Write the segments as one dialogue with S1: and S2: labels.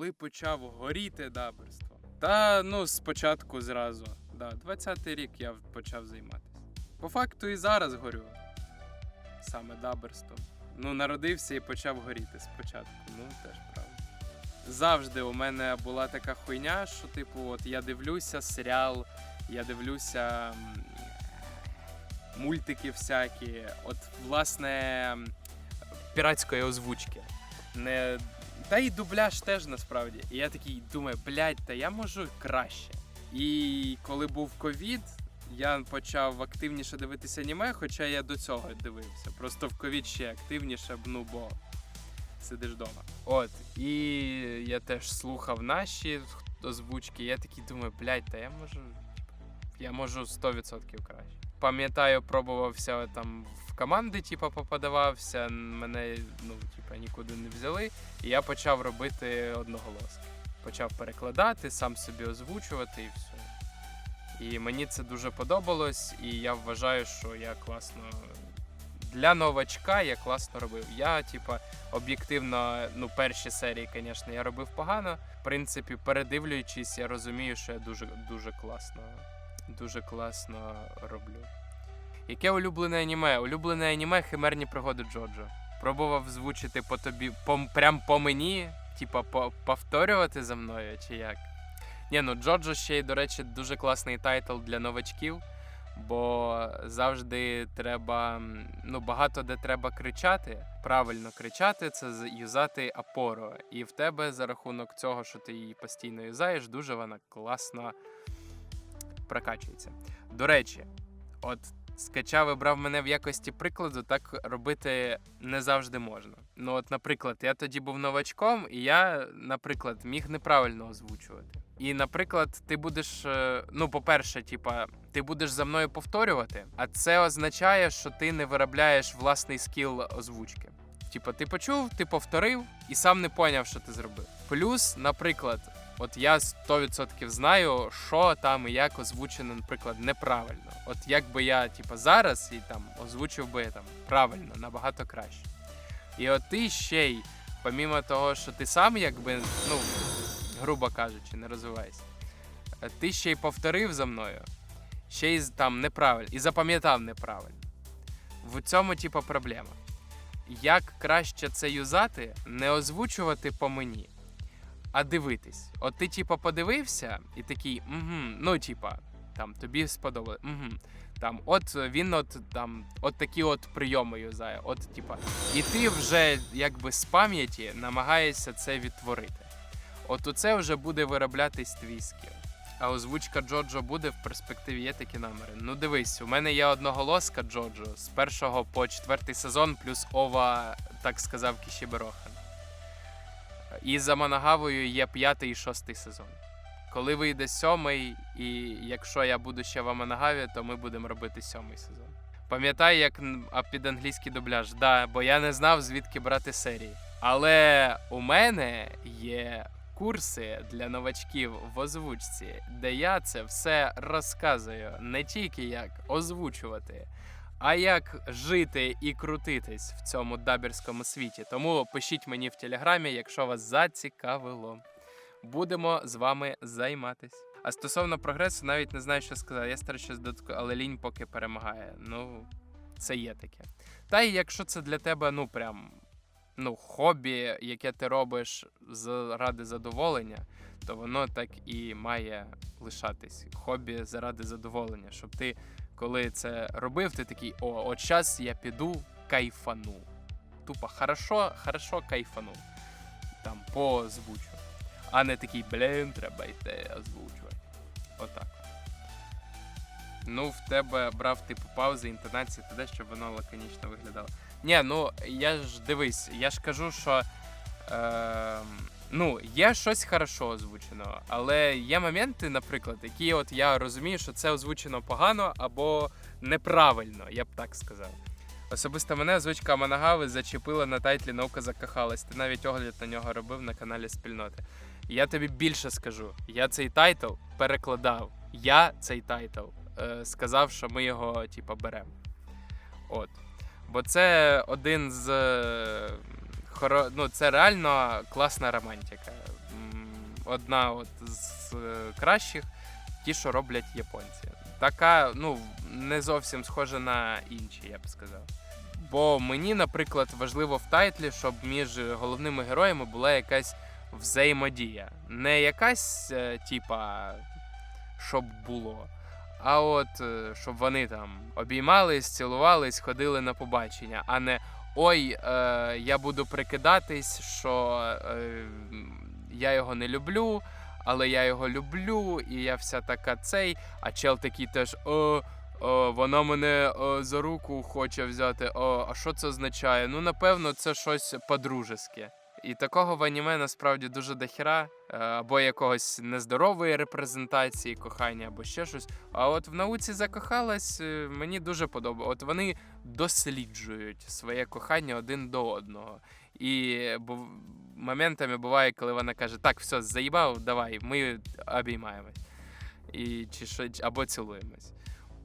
S1: коли почав горіти даберством. Та ну спочатку зразу. Да, 20-й рік я почав займатися. По факту і зараз горю. Саме даберством. Ну, народився і почав горіти спочатку. Ну, теж правда. Завжди у мене була така хуйня, що, типу, от я дивлюся серіал, я дивлюся мультики всякі, от, власне, піратської озвучки. Не... Та й дубляж теж насправді. І я такий думаю, блядь, та я можу краще. І коли був ковід, я почав активніше дивитися аніме, хоча я до цього дивився. Просто в ковід ще активніше, ну бо сидиш вдома. От, і я теж слухав наші озвучки. Я такий думаю, блядь, та я можу. Я можу 100% краще. Пам'ятаю, пробувався там в команди, типу, поподавався. Мене ну, типу, нікуди не взяли. І я почав робити одноголоски. Почав перекладати, сам собі озвучувати і все. І мені це дуже подобалось, і я вважаю, що я класно. Для новачка я класно робив. Я, типа, об'єктивно, ну, перші серії, звісно, я робив погано. В принципі, передивлюючись, я розумію, що я дуже дуже класно, дуже класно роблю. Яке улюблене аніме? Улюблене аніме Химерні пригоди Джоджо. Пробував звучити по тобі, по, прям по мені, типа по, повторювати за мною, чи як? Ні, ну Джоджо ще й, до речі, дуже класний тайтл для новачків, бо завжди треба, ну, багато де треба кричати. Правильно кричати це юзати опору. І в тебе за рахунок цього, що ти її постійно юзаєш, дуже вона класно прокачується. До речі, от скачав і брав мене в якості прикладу, так робити не завжди можна. Ну, от, наприклад, я тоді був новачком, і я, наприклад, міг неправильно озвучувати. І, наприклад, ти будеш, е, ну, по-перше, типа, ти будеш за мною повторювати, а це означає, що ти не виробляєш власний скіл озвучки. Типа, ти почув, ти повторив і сам не поняв, що ти зробив. Плюс, наприклад, от я 100% знаю, що там і як озвучено, наприклад, неправильно. От якби я, типа, зараз і там озвучив би там правильно, набагато краще. І от ти ще й, помімо того, що ти сам, якби, ну, грубо кажучи, не розвивайся, е, ти ще й повторив за мною, ще й там неправильно, і запам'ятав неправильно. В цьому, типа, проблема. Як краще це юзати, не озвучувати по мені, а дивитись. От ти, типа, подивився і такий, угу, ну, типа, там тобі сподобалось. Угу. Там, от він от там, от такі от прийоми юзає. От, типа, і ти вже якби з пам'яті намагаєшся це відтворити. От у це вже буде вироблятись твій скіл. А озвучка Джоджо буде в перспективі є такі номери. Ну дивись, у мене є одноголоска Джоджо з першого по четвертий сезон, плюс Ова, так сказав Кішіберохан. І за Манагавою є п'ятий і шостий сезон. Коли вийде сьомий, і якщо я буду ще в Аманагаві, то ми будемо робити сьомий сезон. Пам'ятаю, як під англійський дубляж, да, бо я не знав, звідки брати серії. Але у мене є курси для новачків в озвучці, де я це все розказую не тільки як озвучувати, а як жити і крутитись в цьому дабірському світі. Тому пишіть мені в телеграмі, якщо вас зацікавило. Будемо з вами займатись. А стосовно прогресу, навіть не знаю, що сказати. Я стараюся додатку, але лінь поки перемагає. Ну, це є таке. Та й якщо це для тебе, ну прям ну, хобі, яке ти робиш заради задоволення, то воно так і має лишатись. Хобі заради задоволення, щоб ти, коли це робив, ти такий, о, от зараз я піду кайфану. Тупо хорошо, хорошо кайфану. Там поозвучу. А не такий, блін, треба йти озвучувати. Отак. Ну, в тебе брав типу паузи, інтонації, туди, щоб воно лаконічно виглядало. Ні, ну я ж дивись, я ж кажу, що. Е, ну, є щось хорошо озвучено, але є моменти, наприклад, які от я розумію, що це озвучено погано або неправильно, я б так сказав. Особисто мене озвучка Аманагави зачепила на тайтлі Наука закохалась. Ти навіть огляд на нього робив на каналі спільноти. Я тобі більше скажу. Я цей тайтл перекладав. Я цей тайтл е, сказав, що ми його, типа, беремо. От. Бо це один з е, хоро... ну, це реально класна романтика. Одна от з е, кращих, ті, що роблять японці. Така, ну, не зовсім схожа на інші, я б сказав. Бо мені, наприклад, важливо в тайтлі, щоб між головними героями була якась взаємодія. Не якась, е, типа, щоб було. А от е, щоб вони там обіймались, цілувались, ходили на побачення, а не ой, е, я буду прикидатись, що е, я його не люблю, але я його люблю, і я вся така цей. А чел такий теж о, о вона мене о, за руку хоче взяти. О, а що це означає? Ну, напевно, це щось подружеське. І такого в аніме насправді дуже дохіра, е, або якогось нездорової репрезентації кохання, або ще щось. А от в науці закохалась, е, мені дуже подобається. От вони досліджують своє кохання один до одного. І моментами буває, коли вона каже: так, все, заїбав, давай, ми обіймаємось. І, чи що, або цілуємось.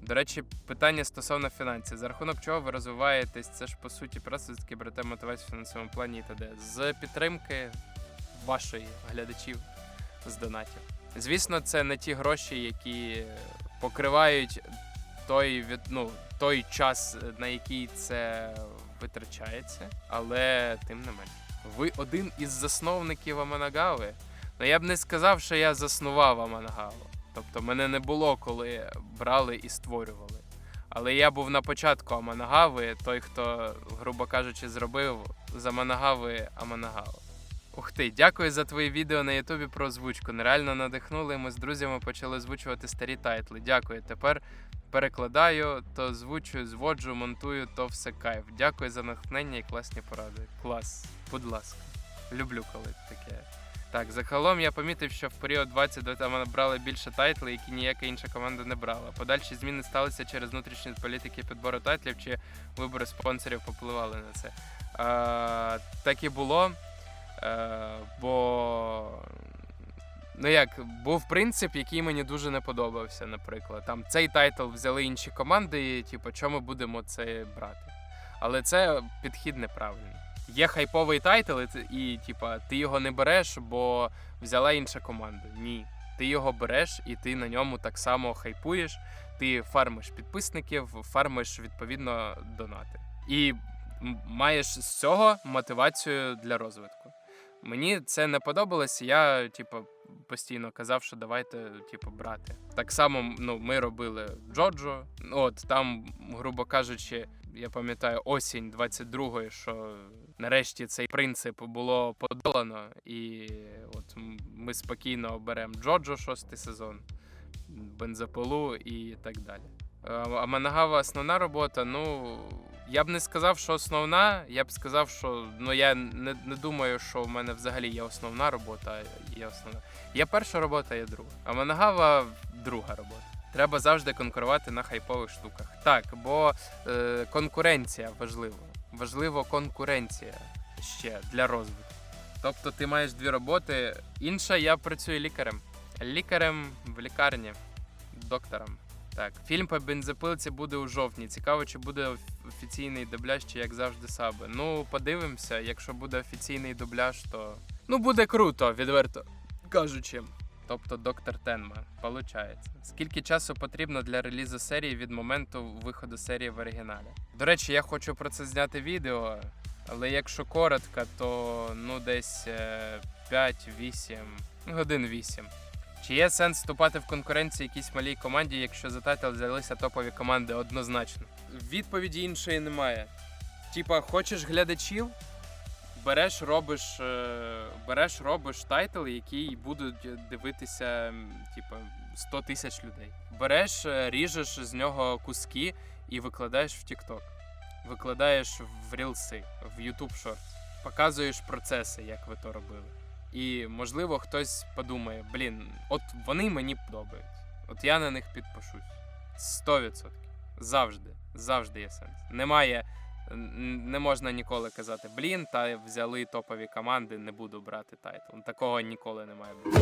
S1: До речі, питання стосовно фінансів. За рахунок чого ви розвиваєтесь? Це ж по суті просто таки берете мотивацію в фінансовому плані і т.д. З підтримки вашої глядачів з донатів. Звісно, це не ті гроші, які покривають той від, ну, той час, на який це витрачається, але тим не менш. Ви один із засновників Аманагави. Ну я б не сказав, що я заснував Аманагаву. Тобто мене не було, коли брали і створювали. Але я був на початку Аманагави, той, хто, грубо кажучи, зробив з Аманагави Аманагаву. Ух ти, дякую за твої відео на Ютубі про озвучку. Нереально надихнули. Ми з друзями почали озвучувати старі тайтли. Дякую. Тепер перекладаю, то озвучую, зводжу, монтую, то все кайф. Дякую за натхнення і класні поради. Клас, будь ласка. Люблю, коли таке. Так, загалом я помітив, що в період 20 до там брали більше тайтлів, які ніяка інша команда не брала. Подальші зміни сталися через внутрішні політики підбору тайтлів чи вибори спонсорів попливали на це. А, так і було. Е, бо. Ну як, був принцип, який мені дуже не подобався, наприклад. Там цей тайтл взяли інші команди, і типу, чому будемо це брати? Але це підхід неправильний. Є хайповий тайтл, і, типа, ти його не береш, бо взяла інша команда. Ні. Ти його береш і ти на ньому так само хайпуєш. Ти фармиш підписників, фармиш відповідно донати. І маєш з цього мотивацію для розвитку. Мені це не подобалось, я, типу, постійно казав, що давайте, типу, брати. Так само ну, ми робили Джоджо. От там, грубо кажучи, я пам'ятаю осінь 22-ї, що нарешті цей принцип було подолано, і от ми спокійно беремо Джоджо шостий сезон, бензопилу і так далі. Е, А Манагава основна робота, ну. Я б не сказав, що основна. Я б сказав, що ну я не, не думаю, що в мене взагалі є основна робота. Є основна. Є перша робота, є друга. А Манагава друга робота. Треба завжди конкурувати на хайпових штуках. Так, бо е, конкуренція важлива. Важлива конкуренція ще для розвитку. Тобто ти маєш дві роботи. Інша я працюю лікарем. Лікарем в лікарні, доктором. Так, фільм по бензопилці буде у жовтні. Цікаво, чи буде офіційний дубляж, чи як завжди саби. Ну, подивимося, якщо буде офіційний дубляж, то ну буде круто, відверто кажучи. Тобто доктор Тенма, получається. Скільки часу потрібно для релізу серії від моменту виходу серії в оригіналі? До речі, я хочу про це зняти відео, але якщо коротко, то ну десь е, 5-8, годин 8. Чи є сенс вступати в конкуренцію якійсь малій команді, якщо за тайтл взялися топові команди однозначно? Відповіді іншої немає. Типа, хочеш глядачів, береш, робиш, е, береш, робиш тайтл, який будуть дивитися, м, типа, 100 тисяч людей. Береш, е, ріжеш з нього куски і викладаєш в TikTok. Викладаєш в рілси, в YouTube Shorts. Показуєш процеси, як ви то робили. І можливо хтось подумає: блін, от вони мені подобаються. От я на них підпишусь. 100%. Завжди. Завжди є сенс. Немає. Не можна ніколи казати, блін, та взяли топові команди, не буду брати тайтл. Такого ніколи не має бути.